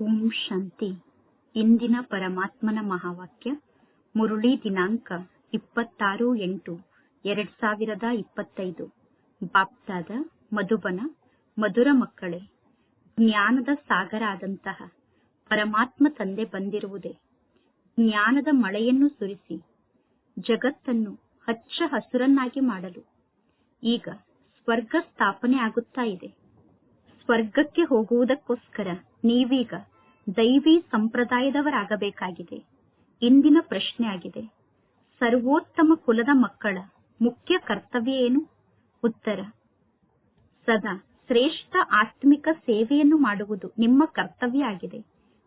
ಓಂ ಶಾಂತಿ ಇಂದಿನ ಪರಮಾತ್ಮನ ಮಹಾವಾಕ್ಯ, ಮುರುಳಿ ದಿನಾಂಕ ಇಪ್ಪತ್ತಾರು ಎಂಟು, ಎರಡ್ ಸಾವಿರದ ಇಪ್ಪತ್ತೈದು. ಬಾಪ್ತಾದ, ಮಧುಬನ, ಮಧುರ ಮಕ್ಕಳೇ, ಜ್ಞಾನದ ಸಾಗರ ಆದಂತಹ ಪರಮಾತ್ಮ ತಂದೆ ಬಂದಿರುವುದೇ. ಜ್ಞಾನದ ಮಳೆಯನ್ನು ಸುರಿಸಿ, ಜಗತ್ತನ್ನು ಹಚ್ಚ ಹಸುರನ್ನಾಗಿ ಮಾಡಲು. ಈಗ ಸ್ವರ್ಗ ಸ್ಥಾಪನೆ ಆಗುತ್ತಾ ಇದೆ. ಸ್ವರ್ಗಕ್ಕೆ ಹೋಗುವುದಕ್ಕೋಸ್ಕರ ನೀವೀಗ ದೈವಿ ಸಂಪ್ರದಾಯದವರಾಗಬೇಕಾಗಿದೆ. ಇಂದಿನ ಪ್ರಶ್ನೆ ಆಗಿದೆ ಸರ್ವೋತ್ತಮ ಕುಲದ ಮಕ್ಕಳ ಮುಖ್ಯ ಕರ್ತವ್ಯ ಏನು? ಉತ್ತರ. ಸದಾ ಶ್ರೇಷ್ಠ ಆತ್ಮಿಕ ಸೇವೆಯನ್ನು ಮಾಡುವುದು ನಿಮ್ಮ ಕರ್ತವ್ಯ ಆಗಿದೆ.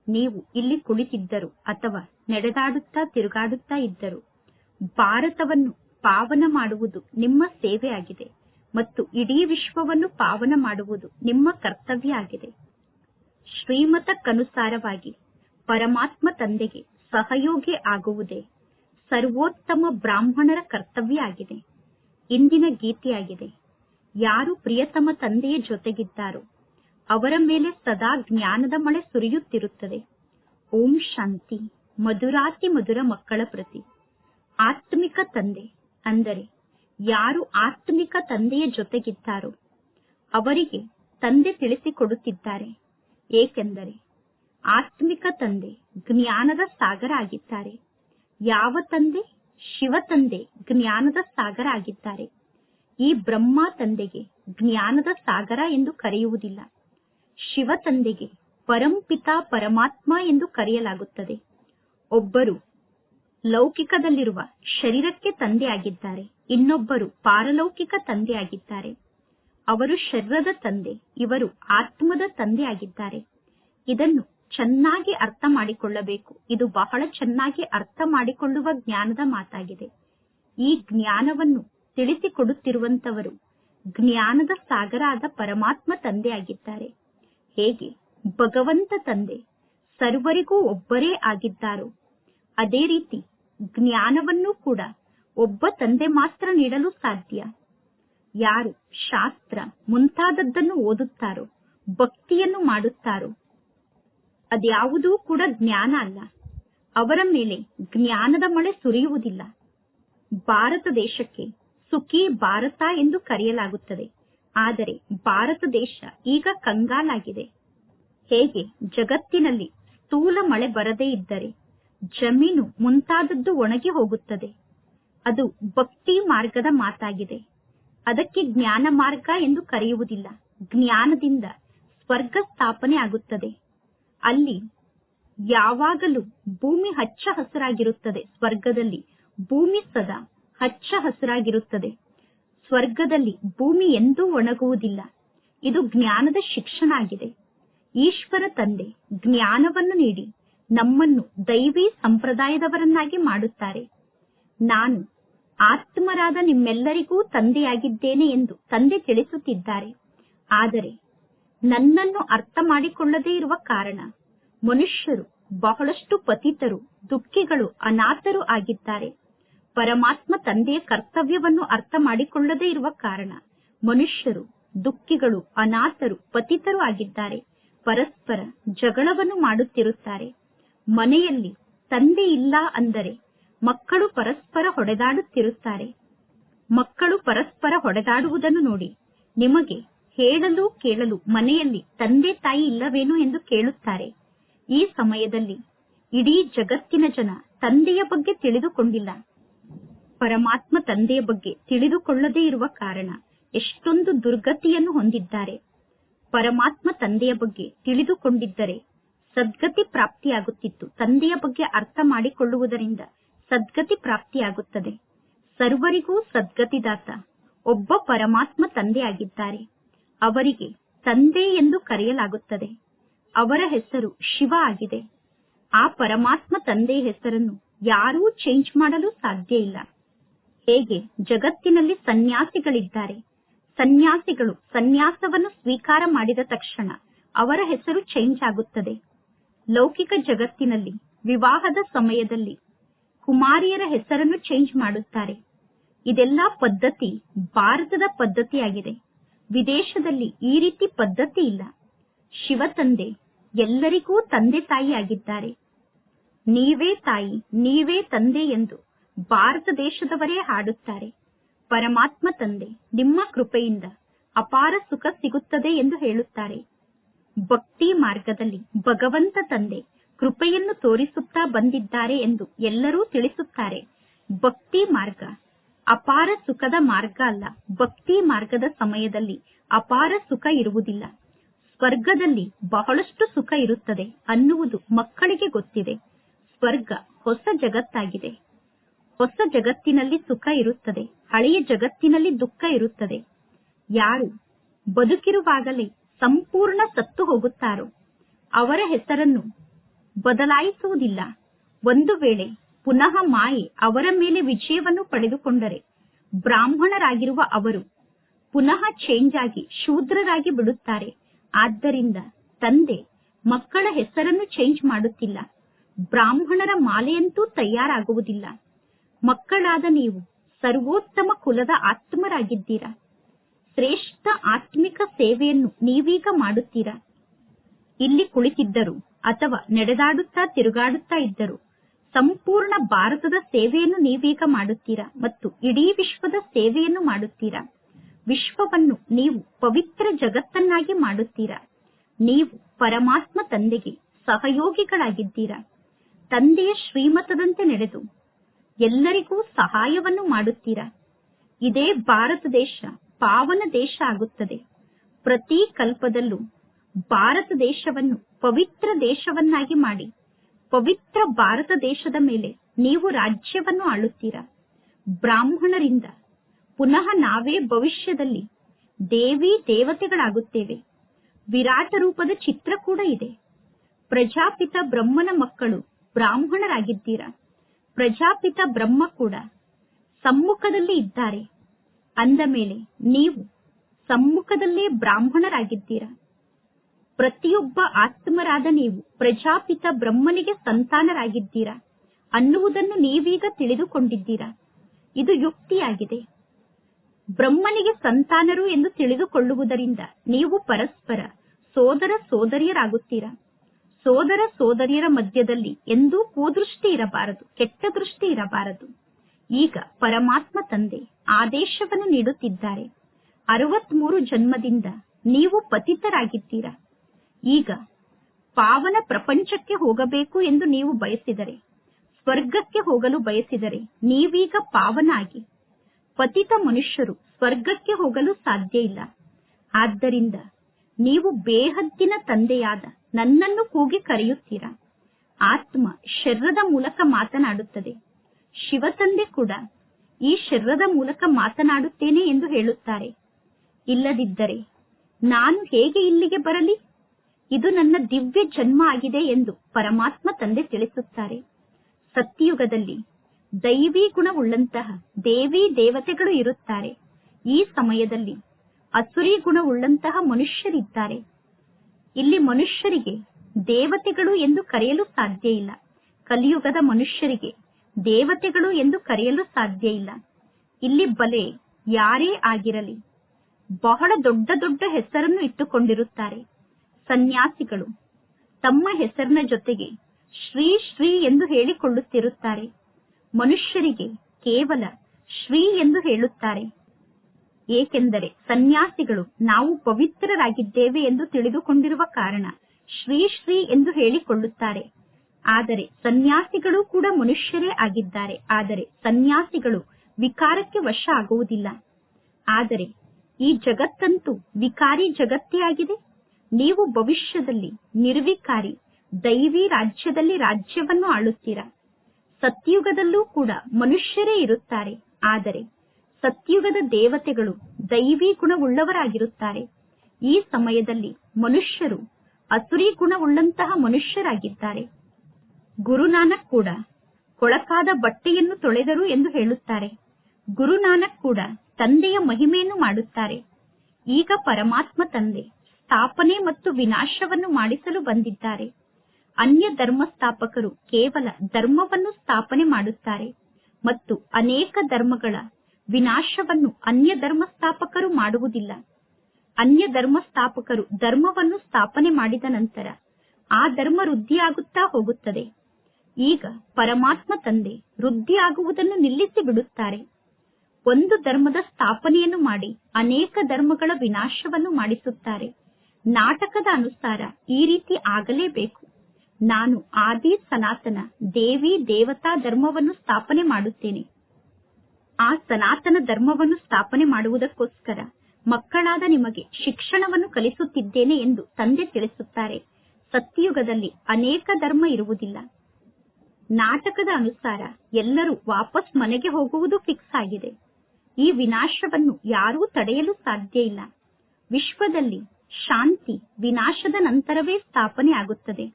ನೀವು ಇಲ್ಲಿ ಕುಳಿತಿದ್ದರು ಅಥವಾ ನಡೆದಾಡುತ್ತಾ ತಿರುಗಾಡುತ್ತಾ ಇದ್ದರು. ಭಾರತವನ್ನು ಪಾವನ ಮಾಡುವುದು ನಿಮ್ಮ ಸೇವೆ ಮತ್ತು ಇಡೀ ವಿಶ್ವವನ್ನು ಪಾವನ ಮಾಡುವುದು ನಿಮ್ಮ ಕರ್ತವ್ಯ ಆಗಿದೆ. ಶ್ರೀಮತಕ್ಕನುಸಾರವಾಗಿ ಪರಮಾತ್ಮ ತಂದೆಗೆ ಸಹಯೋಗಿ ಆಗುವುದೇ ಸರ್ವೋತ್ತಮ ಬ್ರಾಹ್ಮಣರ ಕರ್ತವ್ಯ ಆಗಿದೆ ಇಂದಿನ ಗೀತೆಯಾಗಿದೆ, ಯಾರು ಪ್ರಿಯತಮ ತಂದೆಯ ಜೊತೆಗಿದ್ದಾರೋ ಅವರ ಮೇಲೆ ಸದಾ ಜ್ಞಾನದ ಮಳೆ ಸುರಿಯುತ್ತಿರುತ್ತದೆ. ಓಂ ಶಾಂತಿ, ಮಧುರಾತಿ ಮಧುರ ಮಕ್ಕಳ ಪ್ರತಿ. ಆತ್ಮಿಕ ತಂದೆ ಅಂದರೆ ಯಾರು ಆತ್ಮಿಕ ತಂದೆಯ ಜೊತೆಗಿದ್ದಾರೋ ಅವರಿಗೆ ತಂದೆ ತಿಳಿಸಿಕೊಡುತ್ತಿದ್ದಾರೆ. ಏಕೆಂದರೆ ಆತ್ಮಿಕ ತಂದೆ ಜ್ಞಾನದ ಸಾಗರ ಆಗಿದ್ದಾರೆ ಯಾವ ತಂದೆ? ಶಿವ ತಂದೆ ಜ್ಞಾನದ ಸಾಗರ ಆಗಿದ್ದಾರೆ ಈ ಬ್ರಹ್ಮ ತಂದೆಗೆ ಜ್ಞಾನದ ಸಾಗರ ಎಂದು ಕರೆಯುವುದಿಲ್ಲ. ಶಿವ ತಂದೆಗೆ ಪರಂಪಿತ ಪರಮಾತ್ಮ ಎಂದು ಕರೆಯಲಾಗುತ್ತದೆ. ಒಬ್ಬರು ಲೌಕಿಕದಲ್ಲಿರುವ ಶರೀರಕ್ಕೆ ತಂದೆಯಾಗಿದ್ದಾರೆ. ಇನ್ನೊಬ್ಬರು ಪಾರಲೌಕಿಕ ತಂದೆಯಾಗಿದ್ದಾರೆ. ಅವರು ಶರೀರದ ತಂದೆ, ಇವರು ಆತ್ಮದ ತಂದೆಯಾಗಿದ್ದಾರೆ. ಇದನ್ನು ಚೆನ್ನಾಗಿ ಅರ್ಥ ಮಾಡಿಕೊಳ್ಳಬೇಕು. ಇದು ಬಹಳ ಚೆನ್ನಾಗಿ ಅರ್ಥ ಮಾಡಿಕೊಳ್ಳುವ ಜ್ಞಾನದ ಮಾತಾಗಿದೆ. ಈ ಜ್ಞಾನವನ್ನು ತಿಳಿಸಿಕೊಡುತ್ತಿರುವಂತವರು ಜ್ಞಾನದ ಸಾಗರ ಆದ ಪರಮಾತ್ಮ ತಂದೆಯಾಗಿದ್ದಾರೆ. ಹೇಗೆ? ಭಗವಂತ ತಂದೆ, ಸರ್ವರಿಗೂ ಒಬ್ಬರೇ ಆಗಿದ್ದಾರೋ. ಅದೇ ರೀತಿ ಜ್ಞಾನವನ್ನು ಕೂಡ ಒಬ್ಬ ತಂದೆ ಮಾತ್ರ ನೀಡಲು ಸಾಧ್ಯ. ಯಾರು ಶಾಸ್ತ್ರ ಮುಂತಾದದ್ದನ್ನು ಓದುತ್ತಾರೋ, ಭಕ್ತಿಯನ್ನು ಮಾಡುತ್ತಾರೋ, ಅದ್ಯಾವುದೂ ಕೂಡ ಜ್ಞಾನ ಅಲ್ಲ. ಅವರ ಮೇಲೆ ಜ್ಞಾನದ ಮಳೆ ಸುರಿಯುವುದಿಲ್ಲ. ಭಾರತ ದೇಶಕ್ಕೆ ಸುಖಿ ಭಾರತ ಎಂದು ಕರೆಯಲಾಗುತ್ತದೆ. ಆದರೆ ಭಾರತ ದೇಶ ಈಗ ಕಂಗಾಲಾಗಿದೆ. ಹೇಗೆ? ಜಗತ್ತಿನಲ್ಲಿ ಸ್ಥೂಲ ಮಳೆ ಬರದೇ ಇದ್ದರೆ ಜಮೀನು ಮುಂತಾದದ್ದು ಒಣಗಿ ಹೋಗುತ್ತದೆ. ಅದು ಭಕ್ತಿ ಮಾರ್ಗದ ಮಾತಾಗಿದೆ. ಅದಕ್ಕೆ ಜ್ಞಾನ ಮಾರ್ಗ ಎಂದು ಕರೆಯುವುದಿಲ್ಲ. ಜ್ಞಾನದಿಂದ ಸ್ವರ್ಗ ಸ್ಥಾಪನೆ ಆಗುತ್ತದೆ. ಅಲ್ಲಿ ಯಾವಾಗಲೂ ಭೂಮಿ ಹಚ್ಚ ಹಸಿರಾಗಿರುತ್ತದೆ. ಸ್ವರ್ಗದಲ್ಲಿ ಭೂಮಿ ಸದಾ ಹಚ್ಚ ಹಸಿರಾಗಿರುತ್ತದೆ. ಸ್ವರ್ಗದಲ್ಲಿ ಭೂಮಿ ಎಂದೂ ಒಣಗುವುದಿಲ್ಲ. ಇದು ಜ್ಞಾನದ ಶಿಕ್ಷಣ ಆಗಿದೆ. ಈಶ್ವರ ತಂದೆ ಜ್ಞಾನವನ್ನು ನೀಡಿ ನಮ್ಮನ್ನು ದೈವಿ ಸಂಪ್ರದಾಯದವರನ್ನಾಗಿ ಮಾಡುತ್ತಾರೆ. ನಾನು ಆತ್ಮರಾದ ನಿಮ್ಮೆಲ್ಲರಿಗೂ ತಂದೆಯಾಗಿದ್ದೇನೆ ಎಂದು ತಂದೆ ತಿಳಿಸುತ್ತಿದ್ದಾರೆ. ಆದರೆ ನನ್ನನ್ನು ಅರ್ಥ ಮಾಡಿಕೊಳ್ಳದೇ ಇರುವ ಕಾರಣ ಮನುಷ್ಯರು ಬಹಳಷ್ಟು ಪತಿತರು, ದುಃಖಿಗಳು, ಅನಾಥರು ಆಗಿದ್ದಾರೆ. ಪರಮಾತ್ಮ ತಂದೆಯ ಕರ್ತವ್ಯವನ್ನು ಅರ್ಥ ಮಾಡಿಕೊಳ್ಳದೇ ಇರುವ ಕಾರಣ ಮನುಷ್ಯರು, ದುಃಖಿಗಳು, ಅನಾಥರು, ಪತಿತರು ಆಗಿದ್ದಾರೆ. ಪರಸ್ಪರ ಜಗಳವನ್ನು ಮಾಡುತ್ತಿರುತ್ತಾರೆ. ಮನೆಯಲ್ಲಿ ತಂದೆ ಇಲ್ಲ ಅಂದರೆ ಮಕ್ಕಳು ಪರಸ್ಪರ ಹೊಡೆದಾಡುತ್ತಿರುತ್ತಾರೆ. ಮಕ್ಕಳು ಪರಸ್ಪರ ಹೊಡೆದಾಡುವುದನ್ನು ನೋಡಿ ನಿಮಗೆ ಹೇಳಲು ಕೇಳಲು ಮನೆಯಲ್ಲಿ ತಂದೆ ತಾಯಿ ಇಲ್ಲವೇನು ಎಂದು ಕೇಳುತ್ತಾರೆ. ಈ ಸಮಯದಲ್ಲಿ ಇಡೀ ಜಗತ್ತಿನ ಜನ ತಂದೆಯ ಬಗ್ಗೆ ತಿಳಿದುಕೊಂಡಿಲ್ಲ. ಪರಮಾತ್ಮ ತಂದೆಯ ಬಗ್ಗೆ ತಿಳಿದುಕೊಳ್ಳದೇ ಇರುವ ಕಾರಣ ಎಷ್ಟೊಂದು ದುರ್ಗತಿಯನ್ನು ಹೊಂದಿದ್ದಾರೆ. ಪರಮಾತ್ಮ ತಂದೆಯ ಬಗ್ಗೆ ತಿಳಿದುಕೊಂಡಿದ್ದರೆ ಸದ್ಗತಿ ಪ್ರಾಪ್ತಿಯಾಗುತ್ತಿತ್ತು. ತಂದೆಯ ಬಗ್ಗೆ ಅರ್ಥ ಮಾಡಿಕೊಳ್ಳುವುದರಿಂದ ಸದ್ಗತಿ ಪ್ರಾಪ್ತಿಯಾಗುತ್ತದೆ. ಸರ್ವರಿಗೂ ಸದ್ಗತಿದಾತ, ಒಬ್ಬ ಪರಮಾತ್ಮ ತಂದೆಯಾಗಿದ್ದಾರೆ. ಅವರಿಗೆ ತಂದೆ ಎಂದು ಕರೆಯಲಾಗುತ್ತದೆ. ಅವರ ಹೆಸರು ಶಿವ ಆಗಿದೆ. ಆ ಪರಮಾತ್ಮ ತಂದೆಯ ಹೆಸರನ್ನು ಯಾರೂ ಚೇಂಜ್ ಮಾಡಲು ಸಾಧ್ಯ ಇಲ್ಲ. ಹೇಗೆ ಜಗತ್ತಿನಲ್ಲಿ ಸನ್ಯಾಸಿಗಳಿದ್ದಾರೆ? ಸನ್ಯಾಸಿಗಳು ಸನ್ಯಾಸವನ್ನು ಸ್ವೀಕಾರ ಮಾಡಿದ ತಕ್ಷಣ ಅವರ ಹೆಸರು ಚೇಂಜ್ ಆಗುತ್ತದೆ. ಲೌಕಿಕ ಜಗತ್ತಿನಲ್ಲಿ ವಿವಾಹದ ಸಮಯದಲ್ಲಿ ಕುಮಾರಿಯರ ಹೆಸರನ್ನು ಚೇಂಜ್ ಮಾಡುತ್ತಾರೆ. ಇದೆಲ್ಲ ಪದ್ಧತಿ ಭಾರತದ ಪದ್ಧತಿಯಾಗಿದೆ. ವಿದೇಶದಲ್ಲಿ ಈ ರೀತಿ ಪದ್ಧತಿ ಇಲ್ಲ. ಶಿವ ತಂದೆ, ಎಲ್ಲರಿಗೂ ತಂದೆ ತಾಯಿಯಾಗಿದ್ದಾರೆ ನೀವೇ ತಾಯಿ, ನೀವೇ ತಂದೆ ಎಂದು ಭಾರತ ದೇಶದವರೇ ಹಾಡುತ್ತಾರೆ. ಪರಮಾತ್ಮ ತಂದೆ, ನಿಮ್ಮ ಕೃಪೆಯಿಂದ ಅಪಾರ ಸುಖ ಸಿಗುತ್ತದೆ ಎಂದು ಹೇಳುತ್ತಾರೆ. ಭಕ್ತಿ ಮಾರ್ಗದಲ್ಲಿ ಭಗವಂತ ತಂದೆ ಕೃಪೆಯನ್ನು ತೋರಿಸುತ್ತಾ ಬಂದಿದ್ದಾರೆ ಎಂದು ಎಲ್ಲರೂ ತಿಳಿಸುತ್ತಾರೆ. ಭಕ್ತಿ ಮಾರ್ಗ. ಅಪಾರ ಸುಖದ ಮಾರ್ಗ ಅಲ್ಲ. ಭಕ್ತಿ ಮಾರ್ಗದ ಸಮಯದಲ್ಲಿ ಅಪಾರ ಸುಖ ಇರುವುದಿಲ್ಲ. ಸ್ವರ್ಗದಲ್ಲಿ ಬಹಳಷ್ಟು ಸುಖ ಇರುತ್ತದೆ ಅನ್ನುವುದು ಮಕ್ಕಳಿಗೆ ಗೊತ್ತಿದೆ. ಸ್ವರ್ಗ ಹೊಸ ಜಗತ್ತಾಗಿದೆ. ಹೊಸ ಜಗತ್ತಿನಲ್ಲಿ ಸುಖ ಇರುತ್ತದೆ. ಹಳೆಯ ಜಗತ್ತಿನಲ್ಲಿ ದುಃಖ ಇರುತ್ತದೆ. ಯಾರು ಬದುಕಿರುವಾಗಲೇ ಸಂಪೂರ್ಣ ಸತ್ತು ಹೋಗುತ್ತಾರೋ ಅವರ ಹೆಸರನ್ನು ಬದಲಾಯಿಸುವುದಿಲ್ಲ. ಒಂದು ವೇಳೆ ಪುನಃ ಮಾಯೆ ಅವರ ಮೇಲೆ ವಿಜಯವನ್ನು ಪಡೆದುಕೊಂಡರೆ ಬ್ರಾಹ್ಮಣರಾಗಿರುವ ಅವರು ಪುನಃ ಚೇಂಜ್ ಆಗಿ ಶೂದ್ರರಾಗಿ ಬಿಡುತ್ತಾರೆ. ಆದ್ದರಿಂದ ತಂದೆ ಮಕ್ಕಳ ಹೆಸರನ್ನು ಚೇಂಜ್ ಮಾಡುತ್ತಿಲ್ಲ. ಬ್ರಾಹ್ಮಣರ ಮಾಲೆಯಂತೂ ತಯಾರಾಗುವುದಿಲ್ಲ. ಮಕ್ಕಳಾದ ನೀವು ಸರ್ವೋತ್ತಮ ಕುಲದ ಆತ್ಮರಾಗಿದ್ದೀರಾ. ಶ್ರೇಷ್ಠ ಆತ್ಮಿಕ ಸೇವೆಯನ್ನು ನೀವೀಗ ಮಾಡುತ್ತೀರಾ. ಇಲ್ಲಿ ಕುಳಿತಿದ್ದರು. ಅಥವಾ ನಡೆದಾಡುತ್ತಾ ತಿರುಗಾಡುತ್ತಾ ಇದ್ದರು. ಸಂಪೂರ್ಣ ಭಾರತದ ಸೇವೆಯನ್ನು ನೀವೀಗ ಮಾಡುತ್ತೀರಾ ಮತ್ತು ಇಡೀ ವಿಶ್ವದ ಸೇವೆಯನ್ನು ಮಾಡುತ್ತೀರಾ? ವಿಶ್ವವನ್ನು ನೀವು ಪವಿತ್ರ ಜಗತ್ತನ್ನಾಗಿ ಮಾಡುತ್ತೀರಾ? ನೀವು ಪರಮಾತ್ಮ ತಂದೆಗೆ ಸಹಯೋಗಿಗಳಾಗಿದ್ದೀರಾ? ತಂದೆಯ ಶ್ರೀಮತದಂತೆ ನಡೆದು ಎಲ್ಲರಿಗೂ ಸಹಾಯವನ್ನು ಮಾಡುತ್ತೀರಾ? ಇದೇ ಭಾರತ ದೇಶ ಪಾವನ ದೇಶ ಆಗುತ್ತದೆ. ಪ್ರತಿ ಕಲ್ಪದಲ್ಲೂ ಭಾರತ ದೇಶವನ್ನು ಪವಿತ್ರ ದೇಶವನ್ನಾಗಿ ಮಾಡಿ. ಪವಿತ್ರ ಭಾರತ ದೇಶದ ಮೇಲೆ ನೀವು ರಾಜ್ಯವನ್ನು ಆಳುತ್ತೀರಾ? ಬ್ರಾಹ್ಮಣರಿಂದ ಪುನಃ ನಾವೇ ಭವಿಷ್ಯದಲ್ಲಿ ದೇವಿ ದೇವತೆಗಳಾಗುತ್ತೇವೆ. ವಿರಾಟ ರೂಪದ ಚಿತ್ರ ಕೂಡ ಇದೆ. ಪ್ರಜಾಪಿತ ಬ್ರಹ್ಮನ ಮಕ್ಕಳು ಬ್ರಾಹ್ಮಣರಾಗಿದ್ದೀರಾ? ಪ್ರಜಾಪಿತ ಬ್ರಹ್ಮ ಕೂಡ ಸಮ್ಮುಖದಲ್ಲಿ ಇದ್ದಾರೆ. ಅಂದ ಮೇಲೆ ನೀವು ಸಮ್ಮುಖದಲ್ಲೇ ಬ್ರಾಹ್ಮಣರಾಗಿದ್ದೀರಾ? ಪ್ರತಿಯೊಬ್ಬ ಆತ್ಮರಾದ ನೀವು ಪ್ರಜಾಪಿತ ಬ್ರಹ್ಮನಿಗೆ ಸಂತಾನರಾಗಿದ್ದೀರಾ ಅನ್ನುವುದನ್ನು ನೀವೀಗ ತಿಳಿದುಕೊಂಡಿದ್ದೀರಾ? ಇದು ಯುಕ್ತಿಯಾಗಿದೆ. ಬ್ರಹ್ಮನಿಗೆ ಸಂತಾನರು ಎಂದು ತಿಳಿದುಕೊಳ್ಳುವುದರಿಂದ ನೀವು ಪರಸ್ಪರ ಸೋದರ ಸೋದರಿಯರಾಗುತ್ತೀರಾ? ಸೋದರ ಸೋದರಿಯರ ಮಧ್ಯದಲ್ಲಿ ಎಂದೂ ಕೂದೃಷ್ಟಿ ಇರಬಾರದು, ಕೆಟ್ಟ ದೃಷ್ಟಿ ಇರಬಾರದು. ಈಗ ಪರಮಾತ್ಮ ತಂದೆ ಆದೇಶವನ್ನು ನೀಡುತ್ತಿದ್ದಾರೆ. ಅರವತ್ಮೂರು ಜನ್ಮದಿಂದ ನೀವು ಪತಿತರಾಗಿದ್ದೀರಾ? ಈಗ ಪಾವನ ಪ್ರಪಂಚಕ್ಕೆ ಹೋಗಬೇಕು ಎಂದು ನೀವು ಬಯಸಿದರೆ, ಸ್ವರ್ಗಕ್ಕೆ ಹೋಗಲು ಬಯಸಿದರೆ ನೀವೀಗ ಪಾವನಾಗಿ, ಪತಿತ ಮನುಷ್ಯರು ಸ್ವರ್ಗಕ್ಕೆ ಹೋಗಲು ಸಾಧ್ಯ ಇಲ್ಲ. ಆದ್ದರಿಂದ ನೀವು ಬೇಹದ್ದಿನ ತಂದೆಯಾದ ನನ್ನನ್ನು ಕೂಗಿ ಕರೆಯುತ್ತೀರಾ? ಆತ್ಮ ಶರೀರದ ಮೂಲಕ ಮಾತನಾಡುತ್ತದೆ. ಶಿವತಂದೆ ಕೂಡ ಈ ಶರೀರದ ಮೂಲಕ ಮಾತನಾಡುತ್ತೇನೆ ಎಂದು ಹೇಳುತ್ತಾರೆ. ಇಲ್ಲದಿದ್ದರೆ ನಾನು ಹೇಗೆ ಇಲ್ಲಿಗೆ ಬರಲಿ? ಇದು ನನ್ನ ದಿವ್ಯ ಜನ್ಮ ಆಗಿದೆ ಎಂದು ಪರಮಾತ್ಮ ತಂದೆ ತಿಳಿಸುತ್ತಾರೆ. ಸತ್ಯಯುಗದಲ್ಲಿ ದೈವಿ ಗುಣವುಳ್ಳಂತಹ ದೇವಿ ದೇವತೆಗಳು ಇರುತ್ತಾರೆ. ಈ ಸಮಯದಲ್ಲಿ ಅಸುರಿ ಗುಣವುಳ್ಳಂತಹ ಮನುಷ್ಯರಿದ್ದಾರೆ. ಇಲ್ಲಿ ಮನುಷ್ಯರಿಗೆ ದೇವತೆಗಳು ಎಂದು ಕರೆಯಲು ಸಾಧ್ಯ ಇಲ್ಲ. ಕಲಿಯುಗದ ಮನುಷ್ಯರಿಗೆ ದೇವತೆಗಳು ಎಂದು ಕರೆಯಲು ಸಾಧ್ಯ ಇಲ್ಲ. ಇಲ್ಲಿ ಬಲೆ ಯಾರೇ ಆಗಿರಲಿ, ಬಹಳ ದೊಡ್ಡ ದೊಡ್ಡ ಹೆಸರನ್ನು ಇಟ್ಟುಕೊಂಡಿರುತ್ತಾರೆ. ಸನ್ಯಾಸಿಗಳು. ತಮ್ಮ ಹೆಸರಿನ ಜೊತೆಗೆ ಶ್ರೀ ಶ್ರೀ ಎಂದು ಹೇಳಿಕೊಳ್ಳುತ್ತಿರುತ್ತಾರೆ. ಮನುಷ್ಯರಿಗೆ ಕೇವಲ ಶ್ರೀ ಎಂದು ಹೇಳುತ್ತಾರೆ. ಏಕೆಂದರೆ ಸನ್ಯಾಸಿಗಳು ನಾವು ಪವಿತ್ರರಾಗಿದ್ದೇವೆ ಎಂದು ತಿಳಿದುಕೊಂಡಿರುವ ಕಾರಣ ಶ್ರೀ ಶ್ರೀ ಎಂದು ಹೇಳಿಕೊಳ್ಳುತ್ತಾರೆ. ಆದರೆ ಸನ್ಯಾಸಿಗಳು ಕೂಡ ಮನುಷ್ಯರೇ ಆಗಿದ್ದಾರೆ. ಆದರೆ ಸನ್ಯಾಸಿಗಳು ವಿಕಾರಕ್ಕೆ ವಶ ಆಗುವುದಿಲ್ಲ. ಆದರೆ ಈ ಜಗತ್ತಂತೂ ವಿಕಾರಿ ಜಗತ್ತೇ ಆಗಿದೆ. ನೀವು ಭವಿಷ್ಯದಲ್ಲಿ ನಿರ್ವಿಕಾರಿ, ದೈವಿ ರಾಜ್ಯದಲ್ಲಿ ರಾಜ್ಯವನ್ನು ಆಳುತ್ತೀರಾ? ಸತ್ಯುಗದಲ್ಲೂ ಕೂಡ ಮನುಷ್ಯರೇ ಇರುತ್ತಾರೆ. ಆದರೆ ಸತ್ಯುಗದ ದೇವತೆಗಳು ದೈವಿ ಗುಣವುಳ್ಳವರಾಗಿರುತ್ತಾರೆ. ಈ ಸಮಯದಲ್ಲಿ ಮನುಷ್ಯರು ಅಸುರಿ ಗುಣವುಳ್ಳಂತಹ ಮನುಷ್ಯರಾಗಿದ್ದಾರೆ. ಗುರುನಾನಕ್ ಕೂಡ ಕೊಳಕಾದ ಬಟ್ಟೆಯನ್ನು ತೊಳೆದರು ಎಂದು ಹೇಳುತ್ತಾರೆ. ಗುರುನಾನಕ್ ಕೂಡ ತಂದೆಯ ಮಹಿಮೆಯನ್ನು ಮಾಡುತ್ತಾರೆ. ಈಗ ಪರಮಾತ್ಮ ತಂದೆ ಸ್ಥಾಪನೆ ಮತ್ತು ವಿನಾಶವನ್ನು ಮಾಡಿಸಲು ಬಂದಿದ್ದಾರೆ. ಅನ್ಯ ಧರ್ಮ ಸ್ಥಾಪಕರು ಕೇವಲ ಧರ್ಮವನ್ನು ಸ್ಥಾಪನೆ ಮಾಡುತ್ತಾರೆ ಮತ್ತು ಅನೇಕ ಧರ್ಮಗಳ ವಿನಾಶವನ್ನು ಅನ್ಯ ಧರ್ಮ ಸ್ಥಾಪಕರು ಮಾಡುವುದಿಲ್ಲ. ಅನ್ಯ ಧರ್ಮ ಸ್ಥಾಪಕರು ಧರ್ಮವನ್ನು ಸ್ಥಾಪನೆ ಮಾಡಿದ ನಂತರ ಆ ಧರ್ಮ ವೃದ್ಧಿಯಾಗುತ್ತಾ ಹೋಗುತ್ತದೆ. ಈಗ ಪರಮಾತ್ಮ ತಂದೆ ವೃದ್ಧಿಯಾಗುವುದನ್ನು ನಿಲ್ಲಿಸಿ ಬಿಡುತ್ತಾರೆ. ಒಂದು ಧರ್ಮದ ಸ್ಥಾಪನೆಯನ್ನು ಮಾಡಿ ಅನೇಕ ಧರ್ಮಗಳ ವಿನಾಶವನ್ನು ಮಾಡಿಸುತ್ತಾರೆ. ನಾಟಕದ ಅನುಸಾರ ಈ ರೀತಿ ಆಗಲೇಬೇಕು. ನಾನು ಆದಿ ಸನಾತನ ದೇವಿ ದೇವತಾ ಧರ್ಮವನ್ನು ಸ್ಥಾಪನೆ ಮಾಡುತ್ತೇನೆ. ಆ ಸನಾತನ ಧರ್ಮವನ್ನು ಸ್ಥಾಪನೆ ಮಾಡುವುದಕ್ಕೋಸ್ಕರ ಮಕ್ಕಳಾದ ನಿಮಗೆ ಶಿಕ್ಷಣವನ್ನು ಕಲಿಸುತ್ತಿದ್ದೇನೆ ಎಂದು ತಂದೆ ತಿಳಿಸುತ್ತಾರೆ. ಸತ್ಯಯುಗದಲ್ಲಿ ಅನೇಕ ಧರ್ಮ ಇರುವುದಿಲ್ಲ. ನಾಟಕದ ಅನುಸಾರ ಎಲ್ಲರೂ ವಾಪಸ್ ಮನೆಗೆ ಹೋಗುವುದು ಫಿಕ್ಸ್ ಆಗಿದೆ. ಈ ವಿನಾಶವನ್ನು ಯಾರೂ ತಡೆಯಲು ಸಾಧ್ಯ ಇಲ್ಲ. ವಿಶ್ವದಲ್ಲಿ ಶಾಂತಿ ವಿನಾಶದ ನಂತರವೇ ಸ್ಥಾಪನೆ ಆಗುತ್ತದೆ.